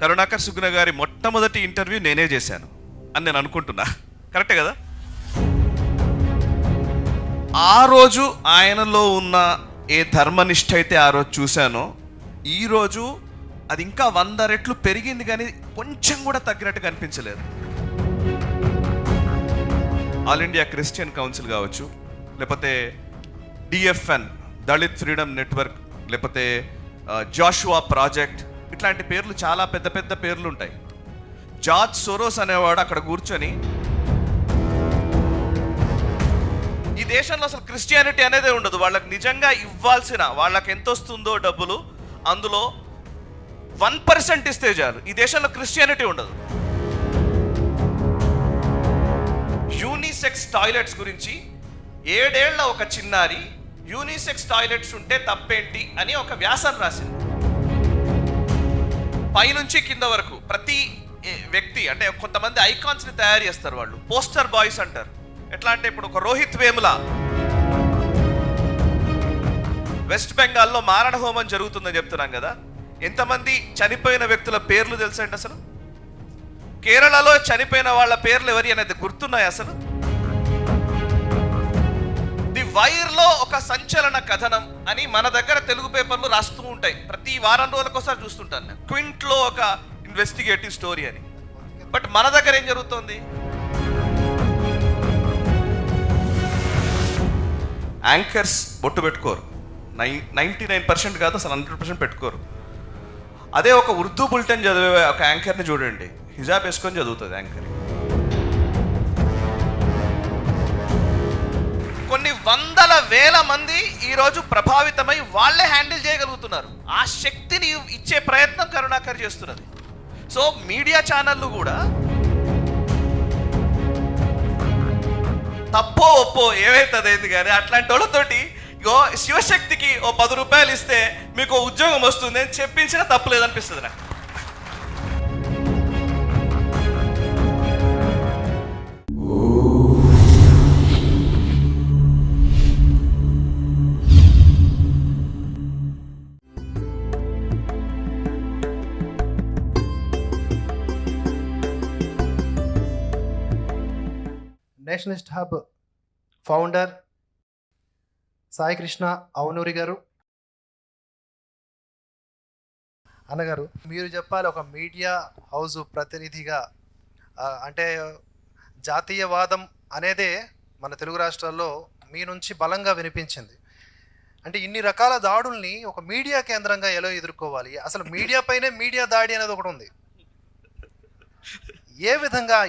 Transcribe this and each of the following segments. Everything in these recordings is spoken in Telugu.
కరుణాకర్ సుగ్న గారి మొట్టమొదటి ఇంటర్వ్యూ నేనే చేశాను అని నేను అనుకుంటున్నా. కరెక్టే కదా? ఆ రోజు ఆయనలో ఉన్న ఏ ధర్మనిష్ట అయితే ఆ రోజు చూశానో ఈరోజు అది ఇంకా వంద రెట్లు పెరిగింది కానీ కొంచెం కూడా తగ్గినట్టు కనిపించలేదు ఆల్ ఇండియా క్రిస్టియన్ కౌన్సిల్ కావచ్చు లేకపోతే డిఎఫ్ఎన్ దళిత్ ఫ్రీడమ్ నెట్వర్క్ లేకపోతే జాషువా ప్రాజెక్ట్ ఇట్లాంటి పేర్లు చాలా పెద్ద పెద్ద పేర్లు ఉంటాయి జార్జ్ సోరోస్ అనేవాడు అక్కడ కూర్చొని ఈ దేశంలో అసలు క్రిస్టియానిటీ అనేది ఉండదు. వాళ్ళకి నిజంగా ఇవ్వాల్సిన వాళ్ళకి ఎంత వస్తుందో డబ్బులు అందులో వన్ పర్సెంట్ ఇస్తే చాలు. ఈ దేశంలో క్రిస్టియానిటీ ఉండదు. యూనిసెక్స్ టాయిలెట్స్ గురించి ఏడేళ్ళ ఒక చిన్నారి యూనిసెక్స్ టాయిలెట్స్ ఉంటే తప్పేంటి అని ఒక వ్యాసం రాసింది. పైనుంచి కింద వరకు ప్రతి వ్యక్తి అంటే కొంతమంది ఐకాన్స్ని తయారు చేస్తారు వాళ్ళు. పోస్టర్ బాయ్స్ అంటారు. ఎట్లా అంటే ఇప్పుడు ఒక రోహిత్ వేముల వెస్ట్ బెంగాల్లో మారణ హోమం జరుగుతుందని చెప్తున్నాం కదా. ఎంతమంది చనిపోయిన వ్యక్తుల పేర్లు తెలుసండి అసలు? కేరళలో చనిపోయిన వాళ్ళ పేర్లు ఎవరి అనేది గుర్తున్నాయి అసలు? వైర్లో ఒక సంచలన కథనం అని మన దగ్గర తెలుగు పేపర్లు రాస్తూ ఉంటాయి. ప్రతి వారం రోజులకోసారి చూస్తుంటాను నేను. క్వింట్లో ఒక ఇన్వెస్టిగేటివ్ స్టోరీ అని. బట్ మన దగ్గర ఏం జరుగుతోంది? యాంకర్స్ బొట్టు పెట్టుకోరు. నై నైంటీ నైన్ పర్సెంట్ కాదు అసలు హండ్రెడ్ పర్సెంట్ పెట్టుకోరు. అదే ఒక ఉర్దూ బులెటిన్ చదివే ఒక యాంకర్ని చూడండి. హిజాబ్ వేసుకొని చదువుతుంది యాంకర్ వేల మంది ఈరోజు ప్రభావితమై వాళ్ళే హ్యాండిల్ చేయగలుగుతున్నారు. ఆ శక్తిని ఇచ్చే ప్రయత్నం కరుణాకర్ చేస్తున్నది. సో మీడియా ఛానళ్ళు కూడా తప్పో ఒప్పో ఏమైతుంది ఏంది కానీ అట్లాంటి వాళ్ళతోటి ఇగో శివశక్తికి ఓ పది రూపాయలు ఇస్తే మీకు ఉద్యోగం వస్తుంది అని చెప్పించినా తప్పు లేదనిపిస్తుంది నాకు. Nationalist hub founder Sai Krishna Avunuri garu. అన్నగారు మీరు చెప్పాలి ఒక మీడియా హౌస్ ప్రతినిధిగా అంటే జాతీయవాదం అనేదే మన తెలుగు రాష్ట్రాల్లో మీ నుంచి బలంగా వినిపించింది. అంటే ఇన్ని రకాల దాడుల్ని ఒక మీడియా కేంద్రంగా ఎలా ఎదుర్కోవాలి? అసలు మీడియా పైనే మీడియా దాడి అనేది ఒకటి ఉంది. ఏ విధంగా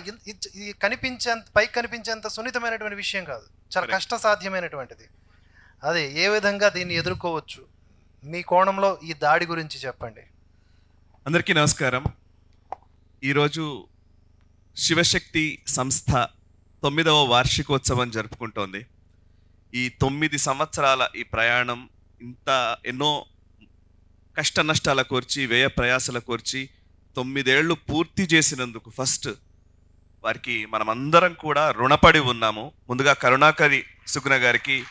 కనిపించేంత పైకి కనిపించేంత సున్నితమైనటువంటి విషయం కాదు. చాలా. కష్టసాధ్యమైనటువంటిది. అదే ఏ విధంగా దీన్ని ఎదుర్కోవచ్చు? మీ కోణంలో ఈ దాడి గురించి చెప్పండి. అందరికీ నమస్కారం. ఈరోజు శివశక్తి సంస్థ తొమ్మిదవ వార్షికోత్సవం జరుపుకుంటోంది. ఈ తొమ్మిది సంవత్సరాల ఈ ప్రయాణం ఇంత ఎన్నో కష్ట నష్టాల కోర్చి వ్యయ ప్రయాసల కోర్చి తొమ్మిదేళ్ళు పూర్తి చేసినందుకు ఫస్ట్ వారికి మనమందరం కూడా రుణపడి ఉన్నాము. ముందుగా కరుణాకరి సుగుణ గారికి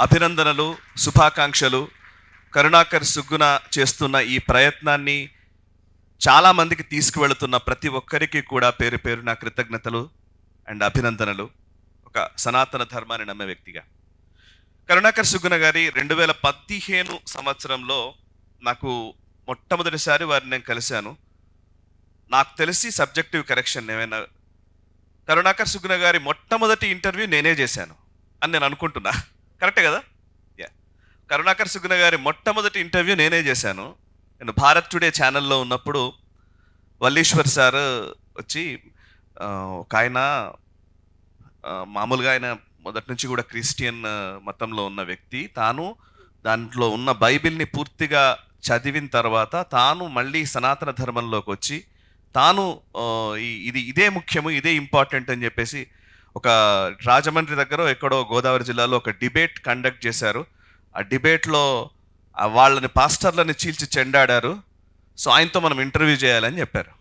అభినందనలు శుభాకాంక్షలు. కరుణాకర్ సుగ్గున చేస్తున్న ఈ ప్రయత్నాన్ని చాలా మందికి తీసుకువెళుతున్న ప్రతి ఒక్కరికి కూడా పేరు పేరు నా కృతజ్ఞతలు అండ్ అభినందనలు. ఒక సనాతన ధర్మాన్ని నమ్మే వ్యక్తిగా. కరుణాకర్ సుగ్గున గారి రెండు వేల పదిహేను సంవత్సరంలో నాకు మొట్టమొదటిసారి వారిని నేను కలిశాను. నాకు తెలిసి సబ్జెక్టివ్ కరెక్షన్ ఏమైనా కరుణాకర్ సుగ్న గారి మొట్టమొదటి ఇంటర్వ్యూ నేనే చేశాను అని నేను అనుకుంటున్నా. కరెక్టే కదా? యా కరుణాకర్ సుగ్న గారి మొట్టమొదటి ఇంటర్వ్యూ నేనే చేశాను. నేను భారత్ టుడే ఛానల్లో ఉన్నప్పుడు వల్లీశ్వర్ సార్ వచ్చి ఒక ఆయన మామూలుగా ఆయన మొదటి నుంచి కూడా క్రిస్టియన్ మతంలో ఉన్న వ్యక్తి. తాను దాంట్లో ఉన్న బైబిల్ని పూర్తిగా చదివిన తర్వాత తాను మళ్ళీ సనాతన ధర్మంలోకి వచ్చి తాను ఇది ఇదే ముఖ్యము ఇదే ఇంపార్టెంట్ అని చెప్పేసి ఒక రాజమండ్రి దగ్గర ఎక్కడో గోదావరి జిల్లాలో ఒక డిబేట్ కండక్ట్ చేశారు. ఆ డిబేట్లో వాళ్ళని పాస్టర్లని చీల్చి చెండాడారు. సో ఆయనతో మనం ఇంటర్వ్యూ చేయాలని చెప్పారు.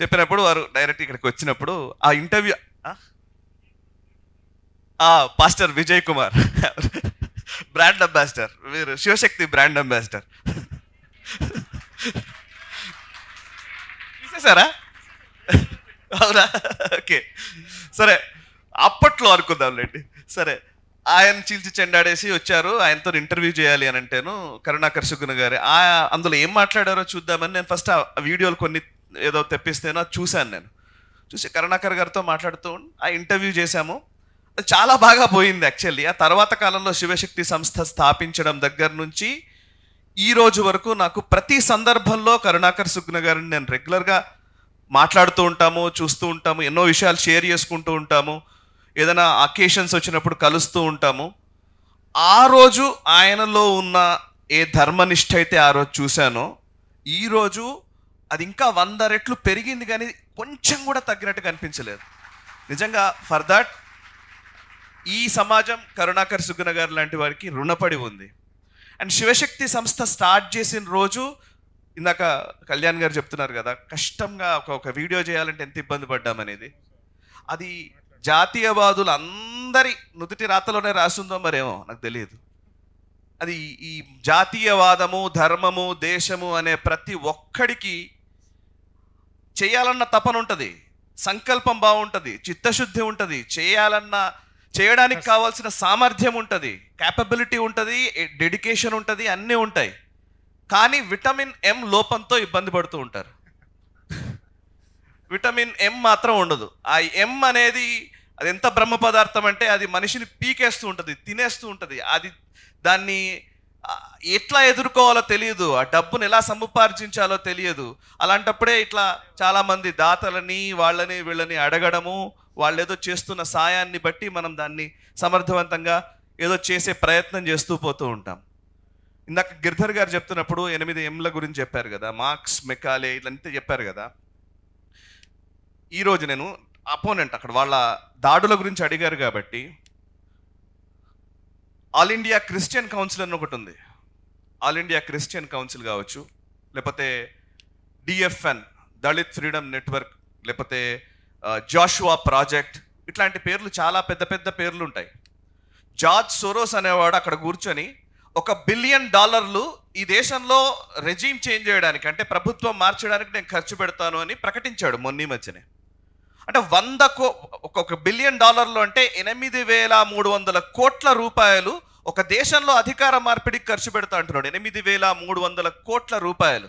చెప్పినప్పుడు వారు డైరెక్ట్ ఇక్కడికి వచ్చినప్పుడు ఆ interview pastor Vijay Kumar. Brand ambassador. మీరు శివశక్తి బ్రాండ్ అంబాసిడర్. చూసారా అవునా? ఓకే. సరే అప్పట్లో అనుకుందాంలేండి. సరే ఆయన చీల్చి చెండాడేసి వచ్చారు. ఆయనతో ఇంటర్వ్యూ చేయాలి అని అంటేను కరుణాకర్ సుగుణ గారు. ఆ అందులో ఏం మాట్లాడారో చూద్దామని నేను ఫస్ట్ ఆ వీడియోలు కొన్ని ఏదో తెప్పిస్తేనో చూశాను నేను. చూసి కరుణాకర్ గారితో మాట్లాడుతూ ఆ ఇంటర్వ్యూ చేశాము. చాలా బాగా పోయింది యాక్చువల్లీ ఆ తర్వాత కాలంలో శివశక్తి సంస్థ స్థాపించడం దగ్గర నుంచి ఈ రోజు వరకు నాకు ప్రతి సందర్భంలో కరుణాకర్ సుగ్న గారిని నేను రెగ్యులర్గా మాట్లాడుతూ ఉంటాము చూస్తూ ఉంటాము ఎన్నో విషయాలు షేర్ చేసుకుంటూ ఉంటాము ఏదైనా అకేషన్స్ వచ్చినప్పుడు కలుస్తూ ఉంటాము. ఆ రోజు ఆయనలో ఉన్న ఏ ధర్మనిష్ట అయితే ఆ రోజు చూశానో ఈరోజు అది ఇంకా వంద రెట్లు పెరిగింది కానీ కొంచెం కూడా తగ్గినట్టు కనిపించలేదు నిజంగా ఫర్ దట్ ఈ సమాజం కరుణాకర్ సుగుణ గారు లాంటి వారికి రుణపడి ఉంది. అండ్ శివశక్తి సంస్థ స్టార్ట్ చేసిన రోజు ఇందాక కళ్యాణ్ గారు చెప్తున్నారు కదా కష్టంగా ఒక ఒక వీడియో చేయాలంటే ఎంత ఇబ్బంది పడ్డామనేది అది జాతీయవాదులు అందరి నుదుటి రాతలోనే రాసిందో మరేమో నాకు తెలియదు. అది ఈ జాతీయవాదము ధర్మము దేశము అనే ప్రతి ఒక్కడికి చేయాలన్న తపన ఉంటుంది. సంకల్పం బాగుంటుంది. చిత్తశుద్ధి ఉంటుంది. చేయాలన్న చేయడానికి కావాల్సిన సామర్థ్యం ఉంటుంది క్యాపబిలిటీ ఉంటుంది డెడికేషన్ ఉంటుంది అన్నీ ఉంటాయి. కానీ విటమిన్ ఎం లోపంతో ఇబ్బంది పడుతూ ఉంటారు. విటమిన్ ఎం మాత్రం ఉండదు. ఆ ఎం అనేది అది ఎంత బ్రహ్మ పదార్థం అంటే అది మనిషిని పీకేస్తూ ఉంటుంది తినేస్తూ ఉంటుంది. అది దాన్ని ఎట్లా ఎదుర్కోవాలో తెలియదు. ఆ డబ్బును ఎలా సముపార్జించాలో తెలియదు. అలాంటప్పుడే ఇట్లా చాలామంది దాతలని వాళ్ళని వీళ్ళని అడగడము వాళ్ళు ఏదో చేస్తున్న సాయాన్ని బట్టి మనం దాన్ని సమర్థవంతంగా ఏదో చేసే ప్రయత్నం చేస్తూ పోతూ ఉంటాం. ఇందాక గిర్ధర్ గారు చెప్తున్నప్పుడు ఎనిమిది ఎంల గురించి చెప్పారు కదా మార్క్స్ మెకాలే ఇలాంటి చెప్పారు కదా. ఈరోజు నేను అపోనెంట్ అక్కడ వాళ్ళ దాడుల గురించి అడిగారు కాబట్టి ఆల్ ఇండియా క్రిస్టియన్ కౌన్సిల్ అని ఒకటి ఉంది. ఆల్ ఇండియా క్రిస్టియన్ కౌన్సిల్ కావచ్చు లేకపోతే డిఎఫ్ఎన్ దళిత్ ఫ్రీడమ్ నెట్వర్క్ లేకపోతే జాషువా ప్రాజెక్ట్ ఇట్లాంటి పేర్లు చాలా పెద్ద పెద్ద పేర్లు ఉంటాయి. జార్జ్ సోరోస్ అనేవాడు అక్కడ కూర్చొని ఒక బిలియన్ డాలర్లు ఈ దేశంలో రెజీమ్ చేంజ్ చేయడానికి అంటే ప్రభుత్వం మార్చడానికి నేను ఖర్చు పెడతాను అని ప్రకటించాడు మొన్నీ మధ్యనే. అంటే వంద కో ఒక బిలియన్ డాలర్లు అంటే ఎనిమిది వేల మూడు వందల కోట్ల రూపాయలు ఒక దేశంలో అధికార మార్పిడికి ఖర్చు పెడతా అంటున్నాడు. ఎనిమిది వేల మూడు వందల కోట్ల రూపాయలు.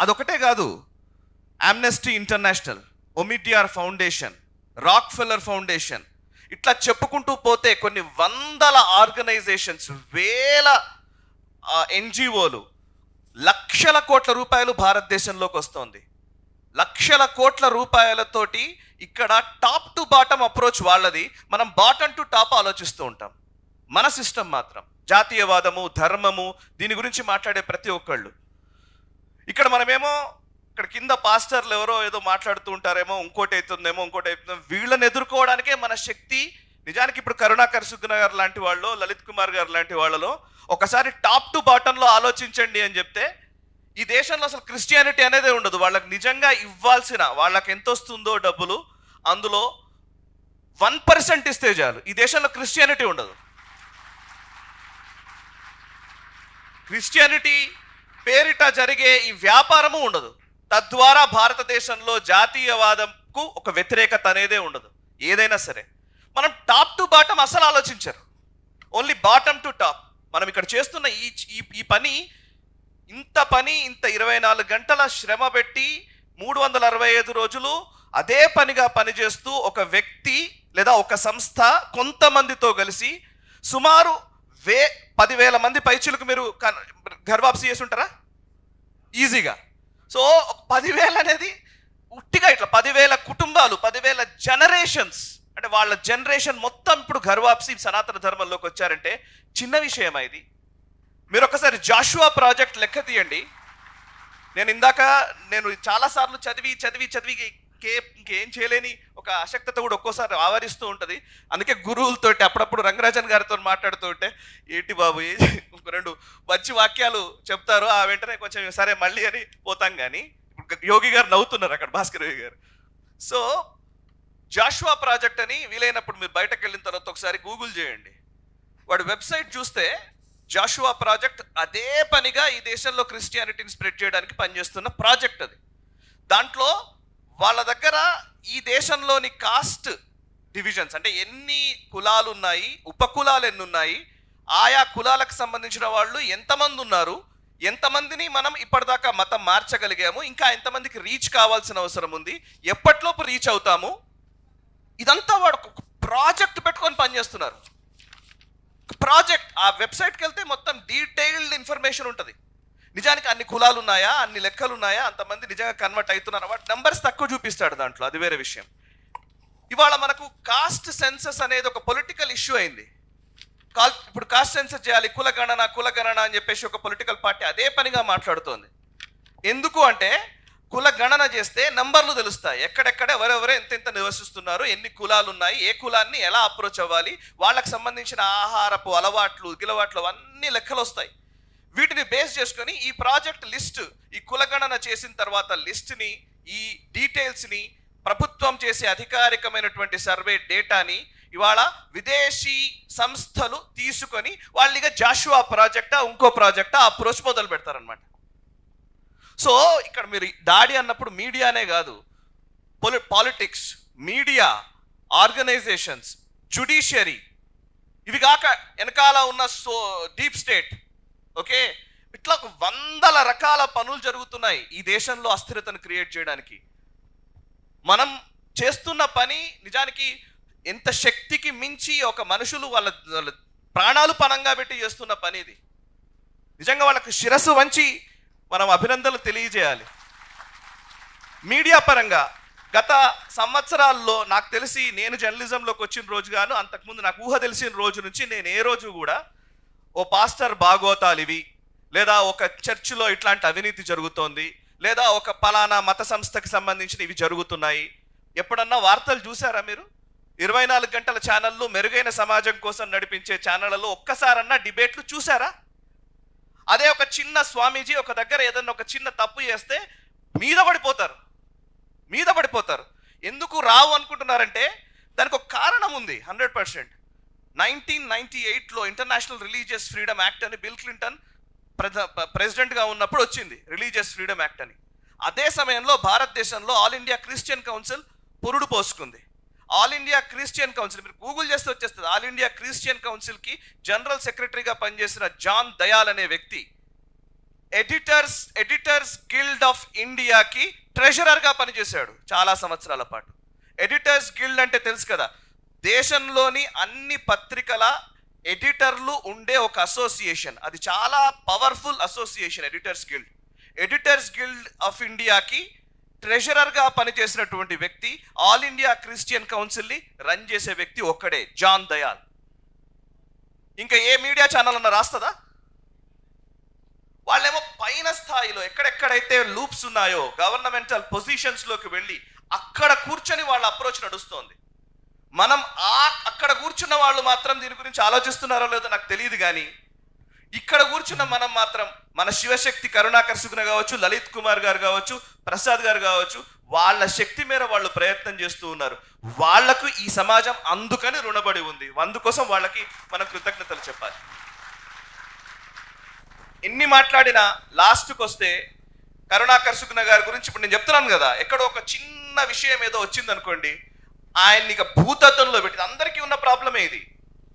అదొకటే కాదు. Amnesty International Omidyar Foundation Rockefeller Foundation ఇట్లా చెప్పుకుంటూ పోతే కొన్ని వందల ఆర్గనైజేషన్స్ వేల ఎన్జిఓలు లక్షల కోట్ల రూపాయలు భారతదేశంలోకి వస్తోంది. లక్షల కోట్ల రూపాయలతోటి ఇక్కడ టాప్ టు బాటమ్ అప్రోచ్ వాళ్ళది మనం బాటమ్ టు టాప్ ఆలోచిస్తూ ఉంటాం. మన సిస్టమ్ మాత్రం. జాతీయవాదము ధర్మము దీని గురించి మాట్లాడే ప్రతి ఒక్కళ్ళు. ఇక్కడ మనమేమో ఇక్కడ కింద పాస్టర్లు ఎవరో ఏదో మాట్లాడుతూ ఉంటారేమో ఇంకోటి అవుతుందేమో ఇంకోటి అవుతుందేమో వీళ్ళని ఎదుర్కోవడానికే మన శక్తి నిజానికి ఇప్పుడు కరుణాకర్ సుగ్న గారు లాంటి వాళ్ళు లలిత్ కుమార్ గారు లాంటి వాళ్ళలో ఒకసారి టాప్ టు బాటంలో ఆలోచించండి అని చెప్తే ఈ దేశంలో అసలు క్రిస్టియానిటీ అనేదే ఉండదు. వాళ్ళకి నిజంగా ఇవ్వాల్సిన వాళ్ళకి ఎంత వస్తుందో డబ్బులు అందులో వన్ పర్సెంట్ ఇస్తే చాలు. ఈ దేశంలో క్రిస్టియానిటీ ఉండదు. క్రిస్టియానిటీ పేరిట జరిగే ఈ వ్యాపారము ఉండదు. తద్వారా భారతదేశంలో జాతీయవాదంకు ఒక వ్యతిరేకత అనేదే ఉండదు. ఏదైనా సరే. మనం టాప్ టు బాటం అసలు ఆలోచించరు. Only bottom to top. మనం ఇక్కడ చేస్తున్న ఈ- ఈ పని ఇంత పని ఇంత ఇరవై నాలుగు గంటల శ్రమ పెట్టి మూడు వందల అరవై ఐదు రోజులు అదే పనిగా పనిచేస్తూ ఒక వ్యక్తి లేదా ఒక సంస్థ కొంతమందితో కలిసి సుమారు వే పదివేల మంది పైచులకు మీరు కన్- గర్వాప్సి చేసి ఉంటారా ఈజీగా. సో ఒక పదివేల అనేది ఉట్టిగా ఇట్లా పదివేల కుటుంబాలు పదివేల జనరేషన్స్ అంటే వాళ్ళ జనరేషన్ మొత్తం ఇప్పుడు గర్వాప్సి సనాతన ధర్మంలోకి వచ్చారంటే చిన్న విషయమా ఇది? మీరు ఒకసారి జాషువా ప్రాజెక్ట్ లెక్క తీయండి. నేను ఇందాక నేను చాలాసార్లు చదివి చదివి చదివి ఇంకే ఇంకేం చేయలేని ఒక అశక్తత కూడా ఒక్కోసారి ఆవరిస్తూ ఉంటుంది. అందుకే గురువులతోటి అప్పుడప్పుడు రంగరాజన్ గారితో మాట్లాడుతూ ఉంటే ఏంటి బాబు ఒక రెండు మంచి వాక్యాలు చెప్తారు ఆ వెంటనే కొంచెం సరే మళ్ళీ అని పోతాం కానీ యోగి గారు నవ్వుతున్నారు అక్కడ భాస్కర్ యోగి గారు. సో జాషువా ప్రాజెక్ట్ అని వీలైనప్పుడు మీరు బయటకు వెళ్ళిన తర్వాత ఒకసారి గూగుల్ చేయండి. వాడి వెబ్సైట్ చూస్తే జాషువా ప్రాజెక్ట్ అదే పనిగా ఈ దేశంలో క్రిస్టియానిటీని స్ప్రెడ్ చేయడానికి పనిచేస్తున్న ప్రాజెక్ట్ అది. దాంట్లో వాళ్ళ దగ్గర ఈ దేశంలోని కాస్ట్ డివిజన్స్ అంటే ఎన్ని కులాలు ఉన్నాయి ఉపకులాలు ఎన్ని ఉన్నాయి ఆయా కులాలకు సంబంధించిన వాళ్ళు ఎంతమంది ఉన్నారు ఎంతమందిని మనం ఇప్పటిదాకా మతం మార్చగలిగాము ఇంకా ఎంతమందికి రీచ్ కావాల్సిన అవసరం ఉంది ఎప్పటిలోపు రీచ్ అవుతాము? ఇదంతా వాడు ప్రాజెక్ట్ పెట్టుకొని పనిచేస్తున్నారు. ప్రాజెక్ట్ ఆ వెబ్సైట్కి వెళ్తే మొత్తం డీటెయిల్డ్ ఇన్ఫర్మేషన్ ఉంటుంది. నిజానికి అన్ని కులాలు ఉన్నాయా అన్ని లెక్కలు ఉన్నాయా అంతమంది నిజంగా కన్వర్ట్ అవుతున్నారా వాటి నెంబర్స్ తక్కువ చూపిస్తాడు దాంట్లో అది వేరే విషయం. ఇవాళ మనకు కాస్ట్ సెన్సస్ అనేది ఒక పొలిటికల్ ఇష్యూ అయింది. కాల్ ఇప్పుడు కాస్ట్ సెన్సస్ చేయాలి కుల గణన కుల గణన అని చెప్పేసి ఒక పొలిటికల్ పార్టీ అదే పనిగా మాట్లాడుతోంది. ఎందుకు అంటే కుల గణన చేస్తే నంబర్లు తెలుస్తాయి. ఎక్కడెక్కడ ఎవరెవరు ఎంతెంత నివసిస్తున్నారు ఎన్ని కులాలు ఉన్నాయి ఏ కులాన్ని ఎలా అప్రోచ్ అవ్వాలి వాళ్ళకి సంబంధించిన ఆహారపు అలవాట్లు గిలవాట్లు అన్ని లెక్కలు వస్తాయి వీటిని బేస్ చేసుకొని ఈ ప్రాజెక్ట్ లిస్ట్ ఈ కులగణన చేసిన తర్వాత లిస్ట్ని ఈ డీటెయిల్స్ని ప్రభుత్వం చేసే అధికారికమైనటువంటి సర్వే డేటాని ఇవాళ విదేశీ సంస్థలు తీసుకొని వాళ్ళు ఇక జాషువా ప్రాజెక్టా ఇంకో ప్రాజెక్టా అప్రోచ్ మొదలు పెడతారనమాట సో ఇక్కడ మీరు దాడి అన్నప్పుడు మీడియానే కాదు poli politics media organisations judiciary ఇవి కాక వెనకాల ఉన్న సో డీప్ స్టేట్ ఓకే ఇట్లా వందల రకాల పనులు జరుగుతున్నాయి ఈ దేశంలో అస్థిరతను క్రియేట్ చేయడానికి. మనం చేస్తున్న పని నిజానికి ఎంత శక్తికి మించి ఒక మనుషులు వాళ్ళ వాళ్ళ ప్రాణాలు పనంగా పెట్టి చేస్తున్న పని ఇది. నిజంగా వాళ్ళకు శిరస్సు వంచి మనం అభినందనలు తెలియజేయాలి. మీడియా పరంగా గత సంవత్సరాల్లో నాకు తెలిసి నేను జర్నలిజంలోకి వచ్చిన రోజు గాను అంతకుముందు నాకు ఊహ తెలిసిన రోజు నుంచి నేను ఏ రోజు కూడా ఓ పాస్టర్ బాగోతాలు ఇవి లేదా ఒక చర్చిలో ఇట్లాంటి అవినీతి జరుగుతోంది లేదా ఒక పలానా మత సంస్థకి సంబంధించిన ఇవి జరుగుతున్నాయి. ఎప్పుడన్నా వార్తలు చూసారా మీరు? ఇరవై నాలుగు గంటల ఛానళ్ళు మెరుగైన సమాజం కోసం నడిపించే ఛానళ్ళలో ఒక్కసారన్నా డిబేట్లు చూసారా అదే ఒక చిన్న స్వామీజీ ఒక దగ్గర ఏదన్నా ఒక చిన్న తప్పు చేస్తే మీద పడిపోతారు. మీద పడిపోతారు. ఎందుకు రావు అనుకుంటున్నారంటే దానికి ఒక కారణం ఉంది హండ్రెడ్ పర్సెంట్. నైన్టీన్ నైన్టీ ఎయిట్లో ఇంటర్నేషనల్ రిలీజియస్ ఫ్రీడమ్ యాక్ట్ అని బిల్ క్లింటన్ ప్రెసిడెంట్గా ఉన్నప్పుడు వచ్చింది రిలీజియస్ ఫ్రీడమ్ యాక్ట్ అని. అదే సమయంలో భారతదేశంలో ఆల్ ఇండియా క్రిస్టియన్ కౌన్సిల్ పురుడు పోసుకుంది. ఆల్ ఇండియా క్రిస్టియన్ కౌన్సిల్ మీరు గూగుల్ చేస్తే వచ్చేస్తుంది. ఆల్ ఇండియా క్రిస్టియన్ కౌన్సిల్కి జనరల్ సెక్రటరీగా పనిచేసిన జాన్ దయాల్ అనే వ్యక్తి ఎడిటర్స్ ఎడిటర్స్ గిల్డ్ ఆఫ్ ఇండియాకి ట్రెజరర్గా పనిచేశాడు చాలా సంవత్సరాల పాటు. ఎడిటర్స్ గిల్డ్ అంటే తెలుసు కదా దేశంలోని అన్ని పత్రికల ఎడిటర్లు ఉండే ఒక అసోసియేషన్ అది చాలా powerful association editors guild editors guild of ఇండియాకి ట్రెజరర్గా పనిచేసినటువంటి వ్యక్తి ఆల్ ఇండియా క్రిస్టియన్ కౌన్సిల్ని రన్ చేసే వ్యక్తి ఒక్కడే జాన్ దయాల్. ఇంకా ఏ మీడియా ఛానల్ అన్న రాస్తుందా? వాళ్ళేమో పైన స్థాయిలో ఎక్కడెక్కడైతే లూప్స్ ఉన్నాయో గవర్నమెంటల్ పొజిషన్స్లోకి వెళ్ళి అక్కడ కూర్చొని వాళ్ళ అప్రోచ్ నడుస్తోంది. మనం ఆ అక్కడ కూర్చున్న వాళ్ళు మాత్రం దీని గురించి ఆలోచిస్తున్నారో లేదో నాకు తెలియదు కానీ ఇక్కడ కూర్చున్న మనం మాత్రం మన శివశక్తి కరుణాకర్ సుగుణ కావచ్చు లలిత్ కుమార్ గారు కావచ్చు ప్రసాద్ గారు కావచ్చు వాళ్ళ శక్తి మేర వాళ్ళు ప్రయత్నం చేస్తూ ఉన్నారు. వాళ్ళకు ఈ సమాజం అందుకని రుణపడి ఉంది. అందుకోసం వాళ్ళకి మనం కృతజ్ఞతలు చెప్పాలి. ఎన్ని మాట్లాడినా లాస్ట్కి వస్తే కరుణాకర్ సుగుణ గారి గురించి ఇప్పుడు నేను చెప్తున్నాను కదా ఎక్కడో ఒక చిన్న విషయం ఏదో వచ్చింది అనుకోండి ఆయన్ని ఇక భూతత్వంలో పెట్టింది అందరికీ ఉన్న ప్రాబ్లమే ఇది.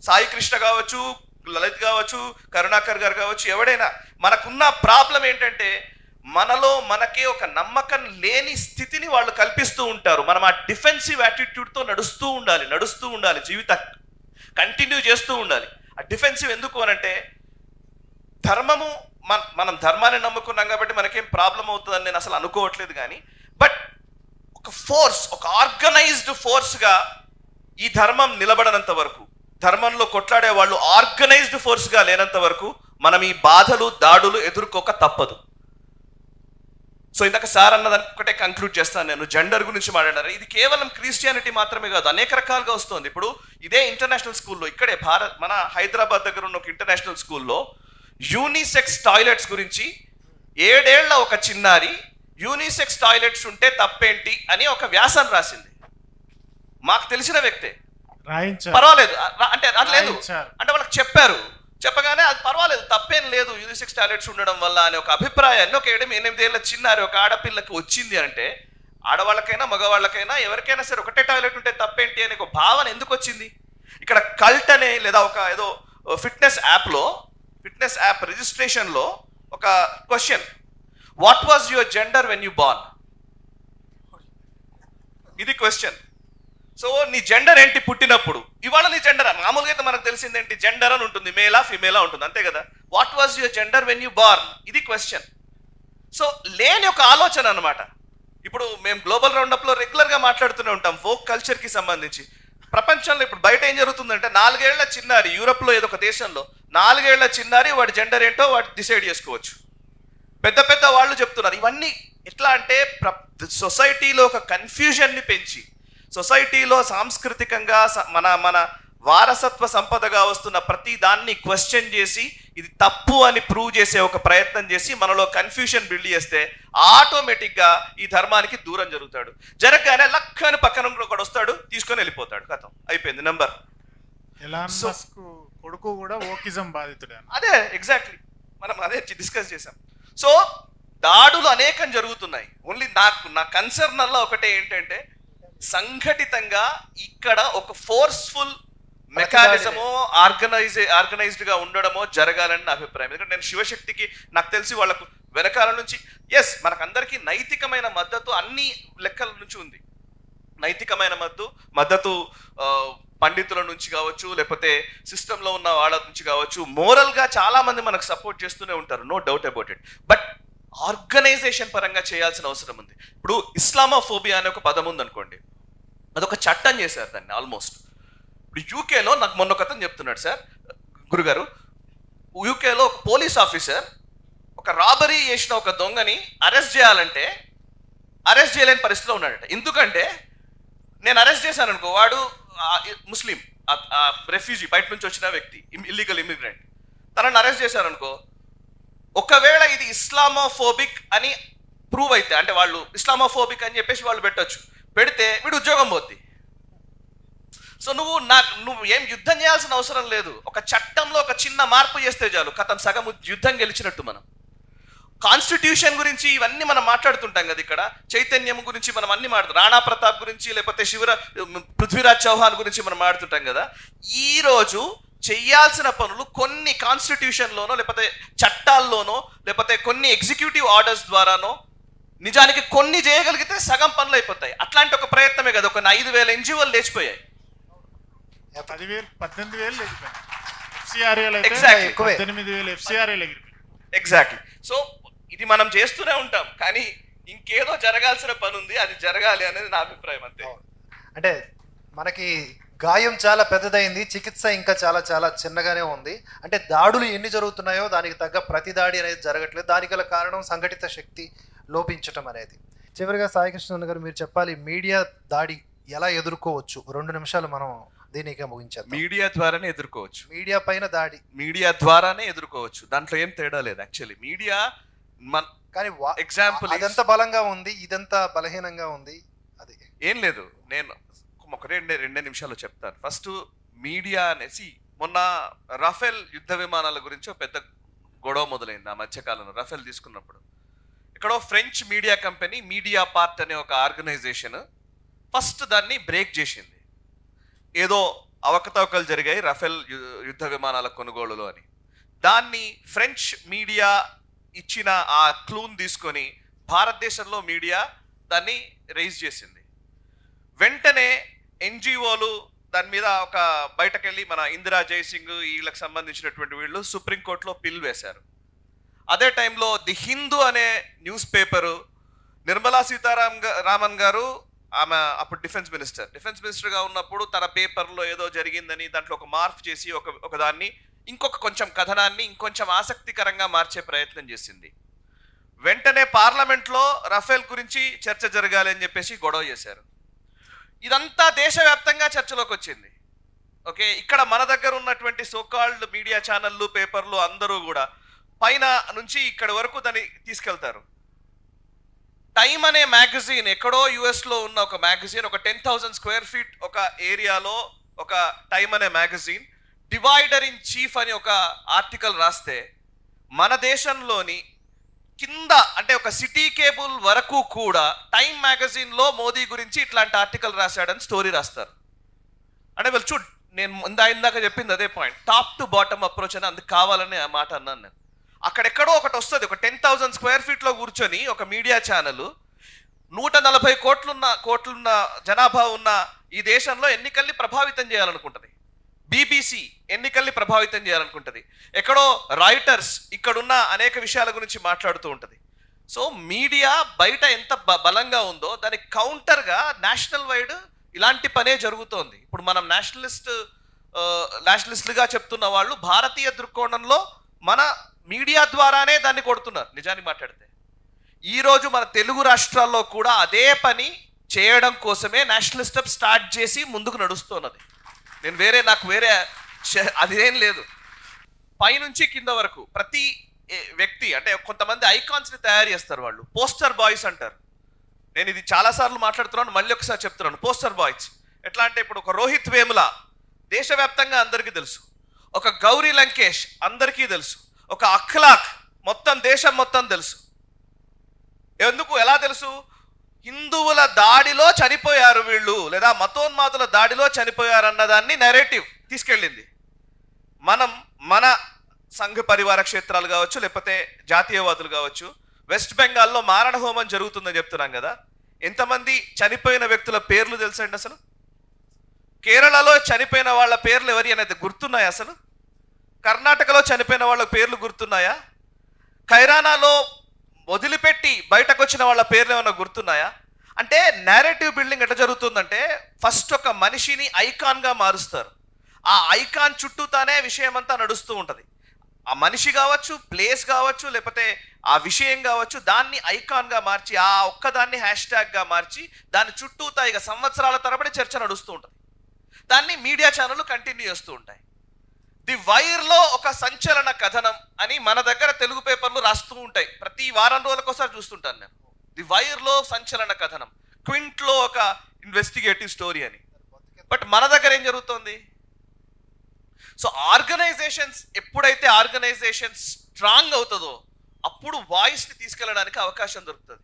సాయి కృష్ణ కావచ్చు లలిత్ కావచ్చు కరుణాకర్ గారు కావచ్చు ఎవడైనా మనకున్న ప్రాబ్లం ఏంటంటే మనలో మనకే ఒక నమ్మకం లేని స్థితిని వాళ్ళు కల్పిస్తూ ఉంటారు. మనం ఆ డిఫెన్సివ్ యాటిట్యూడ్తో నడుస్తూ ఉండాలి నడుస్తూ ఉండాలి జీవిత కంటిన్యూ చేస్తూ ఉండాలి. ఆ డిఫెన్సివ్ ఎందుకు అనంటే ధర్మము మన మనం ధర్మాన్ని నమ్ముకున్నాం కాబట్టి మనకేం ప్రాబ్లం అవుతుందని నేను అసలు అనుకోవట్లేదు కానీ బట్ ఒక ఫోర్స్ ఒక ఆర్గనైజ్డ్ ఫోర్స్గా ఈ ధర్మం నిలబడనంత వరకు ధర్మంలో కొట్లాడే వాళ్ళు ఆర్గనైజ్డ్ ఫోర్స్గా లేనంత వరకు మనం ఈ బాధలు దాడులు ఎదుర్కోక తప్పదు. సో ఇందాక సార్ అన్నదాన్ని ఒకటే కంక్లూడ్ చేస్తాను నేను. జెండర్ గురించి మాట్లాడారు. ఇది కేవలం క్రిస్టియానిటీ మాత్రమే కాదు అనేక రకాలుగా వస్తుంది. ఇప్పుడు ఇదే ఇంటర్నేషనల్ స్కూల్లో ఇక్కడే భారత్ మన హైదరాబాద్ దగ్గర ఉన్న ఒక ఇంటర్నేషనల్ స్కూల్లో యూనిసెక్స్ టాయిలెట్స్ గురించి ఏడేళ్ళ ఒక చిన్నారి యూనిసెక్స్ టాయిలెట్స్ ఉంటే తప్పేంటి అని ఒక వ్యాసం రాసింది. మాకు తెలిసిన వ్యక్తే. రాయించారు. పర్వాలేదు. అంటే అది లేదు. అంటే వాళ్ళకి చెప్పారు. చెప్పగానే అది పర్వాలేదు తప్పేం లేదు. యూనిసెక్స్ టాయిలెట్స్ ఉండడం వల్ల అనే ఒక అభిప్రాయాన్ని ఒక ఏడు ఎనిమిదేళ్ళ చిన్నారి ఒక ఆడపిల్లకి వచ్చింది అంటే ఆడవాళ్ళకైనా మగవాళ్ళకైనా ఎవరికైనా సరే ఒకటే టాయిలెట్ ఉంటే తప్పేంటి అనే ఒక భావన ఎందుకు వచ్చింది? ఇక్కడ కల్ట్ అనే లేదా ఒక ఏదో ఫిట్నెస్ యాప్లో ఫిట్నెస్ యాప్ రిజిస్ట్రేషన్లో ఒక question. What was your gender when you born ఇది క్వశ్చన్. సో నీ జెండర్ ఏంటి పుట్టినప్పుడు? ఇవాళ నీ జెండర్ మామూలుగా అయితే మనకు తెలిసింది ఏంటి? జెండర్ అని ఉంటుంది మేలా ఫిమేలా ఉంటుంది అంతే కదా? What was your gender when you born ఇది క్వశ్చన్ సో లేని ఒక ఆలోచన అనమాట ఇప్పుడు మేము గ్లోబల్ రౌండప్లో రెగ్యులర్గా మాట్లాడుతూనే ఉంటాం ఫోక్ కల్చర్కి సంబంధించి. ప్రపంచంలో ఇప్పుడు బయట ఏం జరుగుతుందంటే నాలుగేళ్ళ చిన్నారి యూరప్లో ఏదో ఒక దేశంలో నాలుగేళ్ళ చిన్నారి వాడి జెండర్ ఏంటో వాటి డిసైడ్ చేసుకోవచ్చు. పెద్ద పెద్ద వాళ్ళు చెప్తున్నారు. ఇవన్నీ ఎట్లా అంటే సొసైటీలో ఒక కన్ఫ్యూజన్ని పెంచి సొసైటీలో సాంస్కృతికంగా మన మన వారసత్వ సంపదగా వస్తున్న ప్రతి దాన్ని క్వశ్చన్ చేసి ఇది తప్పు అని ప్రూవ్ చేసే ఒక ప్రయత్నం చేసి మనలో కన్ఫ్యూషన్ బిల్డ్ చేస్తే ఆటోమేటిక్గా ఈ ధర్మానికి దూరం జరుగుతాడు. జరగగానే లక్కని పక్కన ఒకడు వస్తాడు తీసుకొని వెళ్ళిపోతాడు. కథం. అయిపోయింది. నెంబర్. కొడుకు కూడా ఓకిజం బాధితుడే. అదే ఎగ్జాక్ట్లీ. మనం అదే డిస్కస్ చేసాం సో దాడులు అనేకం జరుగుతున్నాయి. ఓన్లీ నాకు నా కన్సర్న్ అలా ఒకటే ఏంటంటే సంఘటితంగా ఇక్కడ ఒక ఫోర్స్ఫుల్ మెకానిజమో ఆర్గనైజ్ ఆర్గనైజ్డ్గా ఉండడమో జరగాలని నా అభిప్రాయం. ఎందుకంటే నేను శివశక్తికి నాకు తెలిసి వాళ్ళకు వెనకాల నుంచి ఎస్ మనకందరికీ నైతికమైన మద్దతు అన్ని లెక్కల నుంచి ఉంది. నైతికమైన మద్దతు మద్దతు పండితుల నుంచి కావచ్చు లేకపోతే సిస్టంలో ఉన్న వాళ్ళ నుంచి కావచ్చు మోరల్గా చాలా మంది మనకు సపోర్ట్ చేస్తూనే ఉంటారు. No doubt about it but organization పరంగా చేయాల్సిన అవసరం ఉంది. ఇప్పుడు ఇస్లామోఫోబియా అనే ఒక పదం ఉంది అనుకోండి అదొక చట్టం చేశారు దాన్ని ఆల్మోస్ట్ ఇప్పుడు యూకేలో నాకు మొన్న ఒక అతను చెప్తున్నాడు సార్ గురుగారు యూకేలో ఒక పోలీస్ ఆఫీసర్ ఒక రాబరీ చేసిన ఒక దొంగని అరెస్ట్ చేయాలంటే అరెస్ట్ చేయలేని పరిస్థితిలో ఉన్నాడట. ఎందుకంటే నేను అరెస్ట్ చేశాను అనుకో వాడు ఆ, ముస్లిం రెఫ్యూజీ బయట నుంచి వచ్చిన వ్యక్తి ఇల్లీగల్ ఇమిగ్రెంట్ తనని అరెస్ట్ చేశారనుకో ఒకవేళ ఇది ఇస్లామోఫోబిక్ అని ప్రూవ్ అయితే అంటే వాళ్ళు ఇస్లామోఫోబిక్ అని చెప్పేసి వాళ్ళు పెట్టొచ్చు. పెడితే వీడు ఉద్యోగం పోద్ది. సో నువ్వు నాకు నువ్వు ఏం యుద్ధం చేయాల్సిన అవసరం లేదు. ఒక చట్టంలో ఒక చిన్న మార్పు చేస్తే చాలు. కథం సగం యుద్ధం గెలిచినట్టు మనం. కాన్స్టిట్యూషన్ గురించి ఇవన్నీ మనం మాట్లాడుతుంటాం కదా ఇక్కడ. చైతన్యం గురించి మనం అన్ని మాట్లాడు రాణా ప్రతాప్ గురించి లేకపోతే శివరా పృథ్వీరాజ్ చౌహాన్ గురించి మనం మాట్లాడుతుంటాం కదా. ఈరోజు చేయాల్సిన పనులు కొన్ని కాన్స్టిట్యూషన్లోనో లేకపోతే చట్టాల్లోనో లేకపోతే కొన్ని ఎగ్జిక్యూటివ్ ఆర్డర్స్ ద్వారానో నిజానికి కొన్ని చేయగలిగితే సగం పనులు అయిపోతాయి. అట్లాంటి ఒక ప్రయత్నమే కదా. ఒక ఐదు వేల ఎన్జిఓలు లేచిపోయాయి. పదివేలు పద్దెనిమిది వేలు ఎగిరిపోయింది ఎగ్జాక్ట్లీ సో ఇది మనం చేస్తూనే ఉంటాం. కానీ ఇంకేదో జరగాల్సిన పని ఉంది. అది జరగాలి అనేది నా అభిప్రాయం అంతే. అంటే మనకి గాయం చాలా పెద్దదైంది. చికిత్స ఇంకా చాలా చాలా చిన్నగానే ఉంది. అంటే దాడులు ఎన్ని జరుగుతున్నాయో దానికి తగ్గ ప్రతి దాడి అనేది జరగట్లేదు. దానికి గల కారణం సంఘటిత శక్తి లోపించటం అనేది. చివరిగా సాయికృష్ణ గారు మీరు చెప్పాలి మీడియా దాడి ఎలా ఎదుర్కోవచ్చు? రెండు నిమిషాలు మనం దీనికి ముగించేద్దాం. మీడియా ద్వారానే ఎదుర్కోవచ్చు. మీడియా పైన దాడి. మీడియా ద్వారానే ఎదుర్కోవచ్చు. దాంట్లో ఏం తేడా లేదు యాక్చువల్లీ మీడియా మన కానీ ఎగ్జాంపుల్ అదెంత బలంగా ఉంది ఇదంతా బలహీనంగా ఉంది అది. ఏం లేదు. నేను ఒక రెండే రెండే నిమిషాలు చెప్తాను. ఫస్ట్ మీడియా అనేసి మొన్న రఫేల్ యుద్ధ విమానాల గురించి పెద్ద గొడవ మొదలైంది ఆ మధ్యకాలంలో రఫేల్ తీసుకున్నప్పుడు. ఎక్కడో French media company Mediapart అనే ఒక ఆర్గనైజేషన్ ఫస్ట్ దాన్ని బ్రేక్ చేసింది. ఏదో అవకతవకలు జరిగాయి రఫేల్ యుద్ధ విమానాల కొనుగోలులో అని. దాన్ని ఫ్రెంచ్ మీడియా ఇచ్చిన ఆ క్లూన్ తీసుకొని భారతదేశంలో మీడియా దాన్ని రైజ్ చేసింది. వెంటనే ఎన్జిఓలు దాని మీద ఒక బయటకెళ్ళి మన ఇందిరా జయసింగ్ వీళ్ళకి సంబంధించినటువంటి వీళ్ళు సుప్రీంకోర్టులో పిల్ వేశారు. అదే టైంలో ది హిందూ అనే న్యూస్ పేపరు నిర్మలా సీతారాం రామన్ గారు ఆమె అప్పుడు డిఫెన్స్ మినిస్టర్. డిఫెన్స్ మినిస్టర్గా ఉన్నప్పుడు తన పేపర్లో ఏదో జరిగిందని దాంట్లో ఒక మార్ఫ్ చేసి ఒక ఒక దాన్ని ఇంకొక కొంచెం కథనాన్ని ఇంకొంచెం ఆసక్తికరంగా మార్చే ప్రయత్నం చేసింది. వెంటనే పార్లమెంట్లో రఫేల్ గురించి చర్చ జరగాలి అని చెప్పేసి గొడవ చేశారు. ఇదంతా దేశవ్యాప్తంగా చర్చలోకి వచ్చింది. ఓకే ఇక్కడ మన దగ్గర ఉన్నటువంటి సోకాల్డ్ మీడియా ఛానళ్ళు పేపర్లు అందరూ కూడా పైన నుంచి ఇక్కడ వరకు దాన్ని తీసుకెళ్తారు. టైమ్ అనే మ్యాగజైన్ ఎక్కడో యుఎస్లో ఉన్న ఒక మ్యాగజైన్ ఒక టెన్ థౌజండ్ స్క్వేర్ ఫీట్ ఒక ఏరియాలో ఒక టైమ్ అనే మ్యాగజైన్ డివైడర్ ఇన్ చీఫ్ అని ఒక ఆర్టికల్ రాస్తే మన దేశంలోని కింద అంటే ఒక సిటీ కేబుల్ వరకు కూడా టైమ్ మ్యాగజైన్లో మోదీ గురించి ఇట్లాంటి ఆర్టికల్ రాశాడని స్టోరీ రాస్తారు. అంటే వీళ్ళు చూడ్ నేను ఇందా ఇందాక చెప్పింది అదే point top to bottom approach అని అందుకు కావాలని ఆ మాట అన్నాను నేను. అక్కడెక్కడో ఒకటి వస్తుంది. ఒక టెన్ థౌసండ్ స్క్వేర్ ఫీట్లో కూర్చొని ఒక మీడియా ఛానల్ నూట నలభై కోట్లున్న కోట్లున్న జనాభా ఉన్న ఈ దేశంలో ఎన్నికల్ని ప్రభావితం చేయాలనుకుంటుంది. బీబీసీ ఎన్నికల్ని ప్రభావితం చేయాలనుకుంటుంది. ఎక్కడో రాయిటర్స్ ఇక్కడున్న అనేక విషయాల గురించి మాట్లాడుతూ ఉంటుంది. సో మీడియా బయట ఎంత బ- బలంగా ఉందో దానికి కౌంటర్గా నేషనల్ వైడ్ ఇలాంటి పనే జరుగుతోంది. ఇప్పుడు మనం నేషనలిస్ట్ నేషనలిస్టులుగా చెప్తున్న వాళ్ళు భారతీయ దృక్కోణంలో మన మీడియా ద్వారానే దాన్ని కొడుతున్నారు నిజానికి మాట్లాడితే. ఈరోజు మన తెలుగు రాష్ట్రాల్లో కూడా అదే పని చేయడం కోసమే నేషనల్ స్టెప్ స్టార్ట్ చేసి ముందుకు నడుస్తున్నది. నేను వేరే నాకు వేరే అదేం లేదు. పైనుంచి కింద వరకు ప్రతి ఏ, వ్యక్తి అంటే కొంతమంది ఐకాన్స్ని తయారు చేస్తారు వాళ్ళు. పోస్టర్ బాయ్స్ అంటారు. నేను ఇది చాలాసార్లు మాట్లాడుతున్నాను మళ్ళీ ఒకసారి చెప్తున్నాను. Poster boys. ఎట్లా అంటే ఇప్పుడు ఒక రోహిత్ వేముల దేశవ్యాప్తంగా అందరికీ తెలుసు. ఒక గౌరీ లంకేష్ అందరికీ తెలుసు. ఒక అఖ్లాక్. మొత్తం దేశం మొత్తం తెలుసు. ఎందుకు? ఎలా తెలుసు? హిందువుల దాడిలో చనిపోయారు వీళ్ళు. లేదా మతోన్మాతుల దాడిలో చనిపోయారు అన్నదాన్ని నెరేటివ్ తీసుకెళ్ళింది. మనం మన సంఘ పరివార క్షేత్రాలు కావచ్చు లేకపోతే జాతీయవాదులు కావచ్చు వెస్ట్ బెంగాల్లో మారణ హోమం జరుగుతుందని చెప్తున్నాం కదా. ఎంతమంది చనిపోయిన వ్యక్తుల పేర్లు తెలుసండి అసలు? కేరళలో చనిపోయిన వాళ్ళ పేర్లు ఎవరి అనేది గుర్తున్నాయి అసలు? కర్ణాటకలో చనిపోయిన వాళ్ళ పేర్లు గుర్తున్నాయా? ఖైరానాలో వదిలిపెట్టి బయటకు వచ్చిన వాళ్ళ పేర్లు ఏమైనా గుర్తున్నాయా? అంటే నేరేటివ్ బిల్డింగ్ ఎట్లా జరుగుతుందంటే ఫస్ట్ ఒక మనిషిని ఐకాన్గా మారుస్తారు. ఆ ఐకాన్ చుట్టూతానే విషయం అంతా నడుస్తూ ఉంటుంది. ఆ మనిషి కావచ్చు ప్లేస్ కావచ్చు లేకపోతే ఆ విషయం కావచ్చు దాన్ని ఐకాన్గా మార్చి ఆ ఒక్కదాన్ని హ్యాష్ ట్యాగ్గా మార్చి దాని చుట్టూతా ఇక సంవత్సరాల తరబడి చర్చ నడుస్తూ ఉంటుంది. దాన్ని మీడియా ఛానళ్ళు కంటిన్యూ చేస్తూ ఉంటాయి. ది వైర్లో ఒక సంచలన కథనం అని మన దగ్గర తెలుగు పేపర్లు రాస్తూ ఉంటాయి. ప్రతి వారం రోజులకోసారి చూస్తుంటాను నేను. ది వైర్లో సంచలన కథనం. క్వింట్లో ఒక ఇన్వెస్టిగేటివ్ స్టోరీ అని. బట్ మన దగ్గర ఏం జరుగుతోంది? సో ఆర్గనైజేషన్స్ ఎప్పుడైతే ఆర్గనైజేషన్ స్ట్రాంగ్ అవుతుందో అప్పుడు వాయిస్ని తీసుకెళ్ళడానికి అవకాశం దొరుకుతుంది.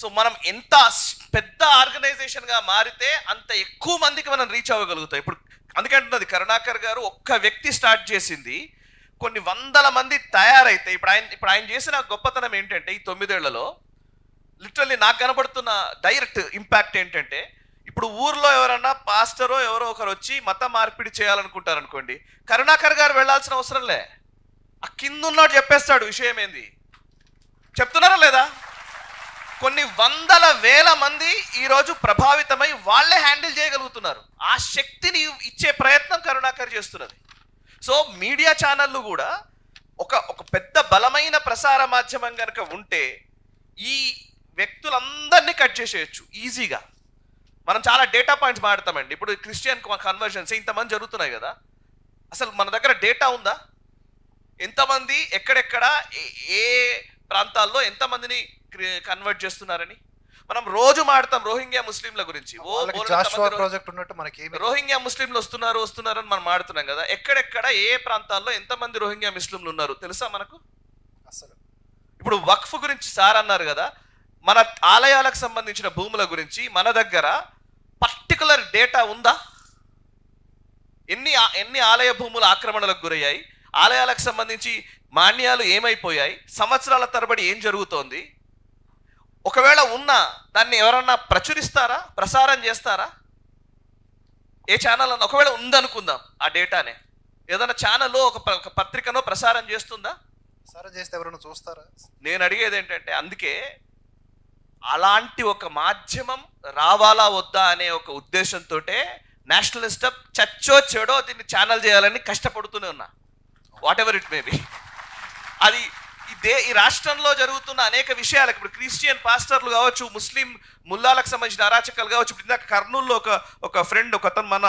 సో మనం ఎంత పెద్ద ఆర్గనైజేషన్గా మారితే అంత ఎక్కువ మందికి మనం రీచ్ అవ్వగలుగుతాం. ఇప్పుడు అందుకే అంటున్నది కరుణాకర్ గారు ఒక్క వ్యక్తి స్టార్ట్ చేసింది కొన్ని వందల మంది తయారైతే ఇప్పుడు ఆయన ఇప్పుడు ఆయన చేసిన గొప్పతనం ఏంటంటే ఈ తొమ్మిదేళ్ళలో లిటరల్లీ నాకు కనబడుతున్న డైరెక్ట్ ఇంపాక్ట్ ఏంటంటే ఇప్పుడు ఊర్లో ఎవరన్నా పాస్టరో ఎవరో ఒకరు వచ్చి మత మార్పిడి చేయాలనుకుంటారు అనుకోండి కరుణాకర్ గారు వెళ్ళాల్సిన అవసరం లే. ఆ కింద ఉన్నాడు చెప్పేస్తాడు విషయం ఏంది? చెప్తున్నారా లేదా? కొన్ని వందల వేల మంది ఈరోజు ప్రభావితమై వాళ్ళే హ్యాండిల్ చేయగలుగుతున్నారు. ఆ శక్తిని ఇచ్చే ప్రయత్నం కరుణాకర్ చేస్తున్నది. సో మీడియా ఛానళ్ళు కూడా ఒక ఒక పెద్ద బలమైన ప్రసార మాధ్యమం కనుక ఉంటే ఈ వ్యక్తులందరినీ కట్ చేసేయచ్చు ఈజీగా. మనం చాలా డేటా పాయింట్స్ మాడతామండి ఇప్పుడు క్రిస్టియన్ కన్వర్షన్స్ ఇంతమంది జరుగుతున్నాయి కదా. అసలు మన దగ్గర డేటా ఉందా? ఎంతమంది ఎక్కడెక్కడ ఏ- ఏ ప్రాంతాల్లో ఎంతమందిని కన్వర్ట్ చేస్తున్నారని? మనం రోజు మాడతాం రోహింగ్యా ముస్లింల గురించి. ఓ ప్రాజెక్ట్ ఉన్నట్టు మనకి రోహింగ్యా ముస్లింలు వస్తున్నారు వస్తున్నారు అని మనం మాడుతున్నాం కదా. ఎక్కడెక్కడ ఏ ప్రాంతాల్లో ఎంతమంది రోహింగ్యా ముస్లింలు ఉన్నారు? తెలుసా మనకు? అసలు. ఇప్పుడు వక్ఫ్ గురించి సార్ అన్నారు కదా మన ఆలయాలకు సంబంధించిన భూముల గురించి మన దగ్గర పర్టికులర్ డేటా ఉందా? ఎన్ని ఎన్ని ఆలయ భూములు ఆక్రమణలకు గురయ్యాయి? ఆలయాలకు సంబంధించి మాన్యాలు ఏమైపోయాయి? సంవత్సరాల తరబడి ఏం జరుగుతోంది? ఒకవేళ ఉన్నా దాన్ని ఎవరన్నా ప్రచురిస్తారా? ప్రసారం చేస్తారా? ఏ ఛానల్ అన్న? ఒకవేళ ఉందనుకుందాం ఆ డేటానే ఏదైనా ఛానల్లో ఒక పత్రికనో ప్రసారం చేస్తుందా? సరే చేస్తే ఎవరైనా చూస్తారా? నేను అడిగేది ఏంటంటే అందుకే అలాంటి ఒక మాధ్యమం రావాలా వద్దా అనే ఒక ఉద్దేశంతో నేషనలిస్ట్ చచ్చో చెడో దీన్ని ఛానల్ చేయాలని కష్టపడుతూనే ఉన్నా. Whatever it may be అది ఇదే ఈ రాష్ట్రంలో జరుగుతున్న అనేక విషయాలకు ఇప్పుడు క్రిస్టియన్ పాస్టర్లు కావచ్చు ముస్లిం ముల్లాలకు సంబంధించిన అరాచకాలు కావచ్చు ఇప్పుడు ఇందాక కర్నూలులో ఒక ఒక ఫ్రెండ్ ఒక అతను మన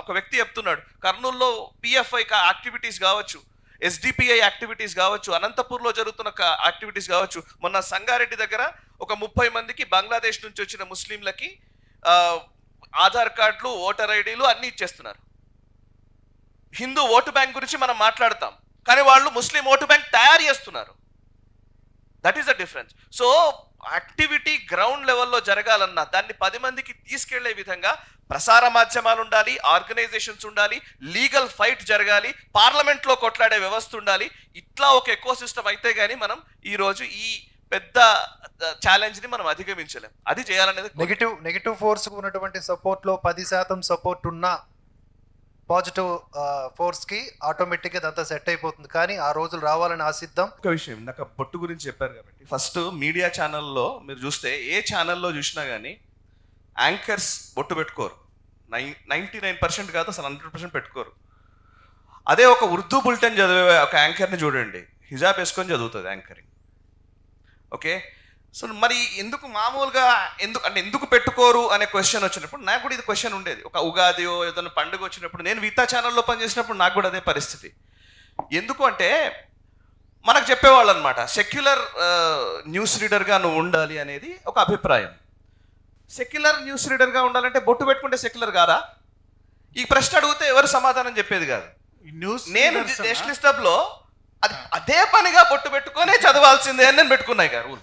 ఒక వ్యక్తి చెప్తున్నాడు కర్నూలులో పిఎఫ్ఐ యాక్టివిటీస్ కావచ్చు ఎస్డిపిఐ యాక్టివిటీస్ కావచ్చు అనంతపూర్లో జరుగుతున్న యాక్టివిటీస్ కావచ్చు మొన్న సంగారెడ్డి దగ్గర ఒక ముప్పై మందికి బంగ్లాదేశ్ నుంచి వచ్చిన ముస్లింలకి ఆధార్ కార్డులు ఓటర్ ఐడీలు అన్నీ ఇచ్చేస్తున్నారు. హిందూ ఓటు బ్యాంక్ గురించి మనం మాట్లాడతాం. కానీ వాళ్ళు ముస్లిం ఓటు బ్యాంక్ తయారు చేస్తున్నారు. That is the difference so activity ground లెవెల్లో జరగాలన్నా దాన్ని పది మందికి తీసుకెళ్ళే విధంగా ప్రసార మాధ్యమాలు ఉండాలి ఆర్గనైజేషన్స్ ఉండాలి లీగల్ ఫైట్ జరగాలి పార్లమెంట్లో కొట్లాడే వ్యవస్థ ఉండాలి. ఇట్లా ఒక ఎక్కువ సిస్టమ్ అయితే కానీ మనం ఈరోజు ఈ పెద్ద ఛాలెంజ్ని మనం అధిగమించలేం. అది చేయాలనేది నెగిటివ్ నెగిటివ్ ఫోర్స్ ఉన్నటువంటి సపోర్ట్లో పది శాతం సపోర్ట్ ఉన్న పాజిటివ్ ఫోర్స్కి ఆటోమేటిక్గా అదంతా సెట్ అయిపోతుంది. కానీ ఆ రోజులు రావాలని ఆశిద్దాం. ఒక విషయం ఇందాక బొట్టు గురించి చెప్పారు కాబట్టి. ఫస్ట్ మీడియా ఛానల్లో మీరు చూస్తే ఏ ఛానల్లో చూసినా కానీ యాంకర్స్ బొట్టు పెట్టుకోరు. నైన్ నైంటీ నైన్ పర్సెంట్ కాదు అసలు హండ్రెడ్ పర్సెంట్ పెట్టుకోరు. అదే ఒక ఉర్దూ బులెటిన్ చదివే ఒక యాంకర్ని చూడండి. హిజాబ్ వేసుకొని చదువుతుంది యాంకరింగ్. ఓకే? సో మరి ఎందుకు మామూలుగా ఎందుకు అంటే ఎందుకు పెట్టుకోరు అనే క్వశ్చన్ వచ్చినప్పుడు నాకు కూడా ఇది క్వశ్చన్ ఉండేది. ఒక ఉగాదియో ఏదైనా పండుగ వచ్చినప్పుడు నేను వితా ఛానల్లో పనిచేసినప్పుడు నాకు కూడా అదే పరిస్థితి. ఎందుకు అంటే మనకు చెప్పేవాళ్ళు అనమాట సెక్యులర్ న్యూస్ రీడర్గా నువ్వు ఉండాలి అనేది ఒక అభిప్రాయం. సెక్యులర్ న్యూస్ రీడర్గా ఉండాలంటే బొట్టు పెట్టుకుంటే సెక్యులర్ కాదా? ఈ ప్రశ్న అడిగితే ఎవరు సమాధానం చెప్పేది కాదు. న్యూస్ నేను? నేషనలిస్ట్ హబ్లో అది అదే పనిగా బొట్టు పెట్టుకునే చదవాల్సిందే అని నేను పెట్టుకున్నాయి గారు రూల్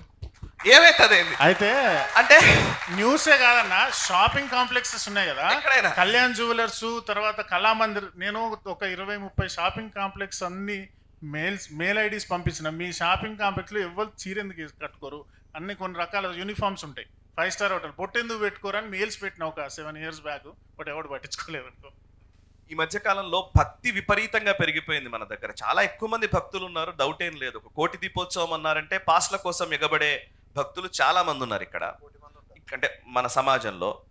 ఏమైతుంది అయితే అంటే న్యూసే కాదన్న షాపింగ్ కాంప్లెక్సెస్ ఉన్నాయి కదా. కళ్యాణ్ జ్యువెలర్స్ తర్వాత కళామందిర్. నేను ఒక ఇరవై ముప్పై షాపింగ్ కాంప్లెక్స్ అన్ని మెయిల్స్ మెయిల్ ఐడీస్ పంపించిన. మీ షాపింగ్ కాంప్లెక్స్లో ఎవరు చీర ఎందుకు వేసి కట్టుకోరు? అన్ని కొన్ని రకాల యూనిఫామ్స్ ఉంటాయి. Five star hotel. పొట్టెందుకు పెట్టుకోరు అని మెయిల్స్ పెట్టిన ఒక సెవెన్ ఇయర్స్ బ్యాక్. బట్ ఎవడు పట్టించుకోలేదు అనుకో. ఈ మధ్య కాలంలో భక్తి విపరీతంగా పెరిగిపోయింది మన దగ్గర. చాలా ఎక్కువ మంది భక్తులు ఉన్నారు. డౌట్ ఏం లేదు. ఒక కోటి దీపోత్సవం అన్నారంటే పాస్ల కోసం ఎగబడే భక్తులు చాలా మంది ఉన్నారు ఇక్కడ అంటే మన సమాజంలో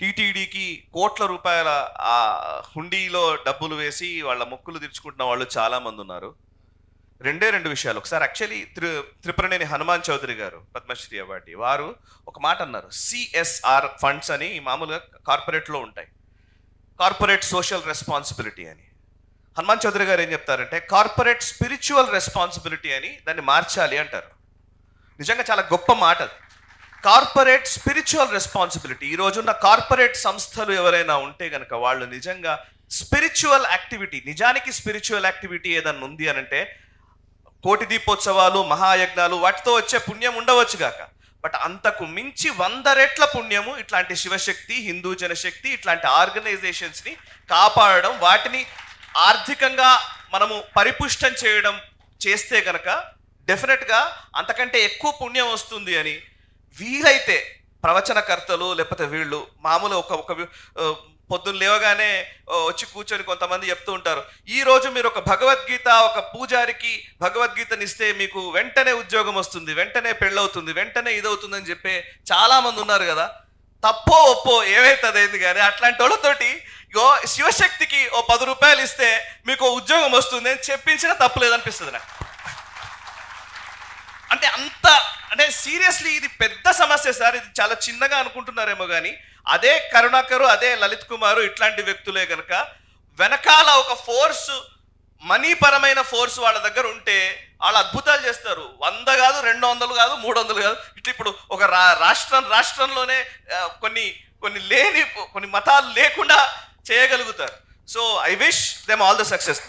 టీటీడీకి కోట్ల రూపాయల ఆ హుండీలో డబ్బులు వేసి వాళ్ళ మొక్కులు తీర్చుకుంటున్న వాళ్ళు చాలా మంది ఉన్నారు రెండే రెండు విషయాలు. ఒకసారి యాక్చువల్లీ త్రి త్రిపురనేని హనుమాన్ చౌదరి గారు పద్మశ్రీ అవార్డు. వారు ఒక మాట అన్నారు. సిఎస్ఆర్ ఫండ్స్ అని మామూలుగా కార్పొరేట్లో ఉంటాయి. కార్పొరేట్ సోషల్ రెస్పాన్సిబిలిటీ అని. హనుమాన్ చౌదరి గారు ఏం చెప్తారంటే కార్పొరేట్ స్పిరిచువల్ రెస్పాన్సిబిలిటీ అని దాన్ని మార్చాలి అంటారు. నిజంగా చాలా గొప్ప మాట కార్పొరేట్ స్పిరిచువల్ రెస్పాన్సిబిలిటీ. ఈ రోజున్న కార్పొరేట్ సంస్థలు ఎవరైనా ఉంటే కనుక వాళ్ళు నిజంగా స్పిరిచువల్ యాక్టివిటీ నిజానికి స్పిరిచువల్ యాక్టివిటీ ఏదన్నా ఉంది అని అంటే కోటి దీపోత్సవాలు మహాయజ్ఞాలు వాటితో వచ్చే పుణ్యం ఉండవచ్చు గాక. బట్ అంతకు మించి వంద రెట్ల పుణ్యము ఇట్లాంటి శివశక్తి హిందూ జనశక్తి ఇట్లాంటి ఆర్గనైజేషన్స్ని కాపాడడం వాటిని ఆర్థికంగా మనము పరిపుష్టం చేయడం చేస్తే గనక డెఫినెట్గా అంతకంటే ఎక్కువ పుణ్యం వస్తుంది అని వీలైతే ప్రవచనకర్తలు లేకపోతే వీళ్ళు మామూలు ఒక ఒక పొద్దున్న లేవగానే వచ్చి కూర్చొని కొంతమంది చెప్తూ ఉంటారు. ఈ రోజు మీరు ఒక భగవద్గీత ఒక పూజారికి భగవద్గీతనిస్తే మీకు వెంటనే ఉద్యోగం వస్తుంది వెంటనే పెళ్ళవుతుంది వెంటనే ఇదవుతుంది అని చెప్పే చాలామంది ఉన్నారు కదా. తప్పో ఒప్పో ఏమైతుంది ఏంది కానీ అట్లాంటి వాళ్ళతోటి ఇగో శివశక్తికి ఓ పది రూపాయలు ఇస్తే మీకు ఉద్యోగం వస్తుంది అని చెప్పించినా తప్పు లేదనిపిస్తుంది నాకు. అంటే అంత అంటే సీరియస్లీ ఇది పెద్ద సమస్య సార్. ఇది చాలా చిన్నగా అనుకుంటున్నారేమో కానీ అదే కరుణాకరు అదే లలిత్ కుమారు ఇట్లాంటి వ్యక్తులే కనుక వెనకాల ఒక ఫోర్స్ మనీ పరమైన ఫోర్స్ వాళ్ళ దగ్గర ఉంటే వాళ్ళు అద్భుతాలు చేస్తారు. వంద కాదు రెండు వందలు కాదు మూడు వందలు కాదు. ఇట్లా ఇప్పుడు ఒక రా రాష్ట్రం రాష్ట్రంలోనే కొన్ని కొన్ని లేని కొన్ని మతాలు లేకుండా చేయగలుగుతారు. So I wish them all the success